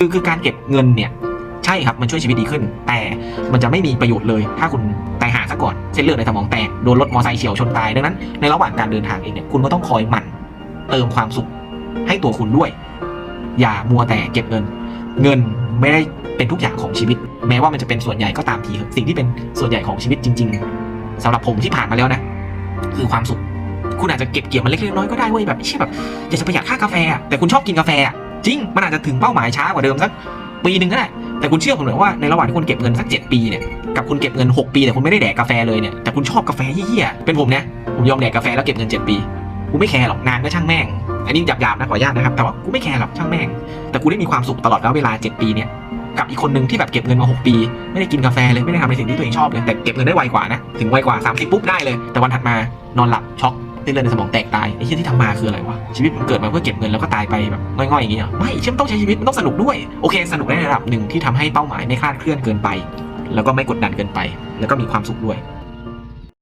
คือคือการเก็บเงินเนี่ยใช่ครับมันช่วยชีวิตดีขึ้น แต่มันจะไม่มีประโยชน์เลย ถ้าคุณตายหาซะก่อนเส้นเลือดในสมองแตกโดนรถมอเตอร์ไซค์เฉียวชนตายดังนั้นในระหว่างการเดินทางเองเนี่ยคุณก็ต้องคอยหมั่นเติมความสุขให้ตัวคุณด้วย อย่ามัวแต่เก็บเงิน เงินไม่ได้เป็นทุกอย่างของชีวิต แม้ว่ามันจะเป็นส่วนใหญ่ก็ตามทีสิ่งที่เป็นส่วนใหญ่ของชีวิตจริง ๆสำหรับผมที่ผ่านมาแล้วนะ คือความสุข คุณอาจจะเก็บเกี่ยวมันเล็กๆน้อยก็ได้เว้ยแบบเช่แบบอยากจะประหยัดค่ากาแฟแต่คุณชอบกินกาแฟ จริง มันอาจจะถึงเป้าหมายช้ากว่าเดิมสักปีหนึ่งก็ได้ แต่คุณเชื่อผมเลยว่าในระหว่างที่คุณเก็บเงินสักเจ็ดปีเนี่ย กับคุณเก็บเงิน 6 ปีแต่คุณไม่ได้แดกกาแฟเลยเนี่ย แต่คุณชอบกาแฟเหี้ยเป็นผมเนี่ยผมยอมแดกกาแฟแล้วเก็บเงิน 7 ปี กูไม่แคร์หรอกงานก็ช่างแม่ง อันนี้หยาบๆนะขออนุญาตนะครับ แต่ว่ากูไม่แคร์หรอกช่างแม่ง แต่กูได้มีความสุขตลอดระยะเวลา 7 ปีเนี่ยกับอีกคนหนึ่งที่แบบเก็บเงินมา 6 ปี ไม่ได้กินกาแฟเลยไม่ได้ทำในสิ่งที่ตัวเองชอบเลยแต่เก็บเงินได้ไวกว่านะถึงไวกว่า 30 ปุ๊บได้เลย แต่วันถัดมานอนหลับช็อก ส้นเลือดในสมองแตกตายไอ้เหี้ยที่ทำมาคืออะไรวะชีวิตมันเกิดมาเพื่อเก็บเงินแล้วก็ตายไปแบบง่อยๆอย่างเงี้ยไม่เชื่อมนต้องใช้ชีวิตมันต้องสนุกด้วยโอเค สนุกในระดับหนึ่งที่ทำให้เป้าหมายไม่คลาดเคลื่อนเกินไป แล้วก็ไม่กดดันเกินไป แล้วก็มีความสุขด้วย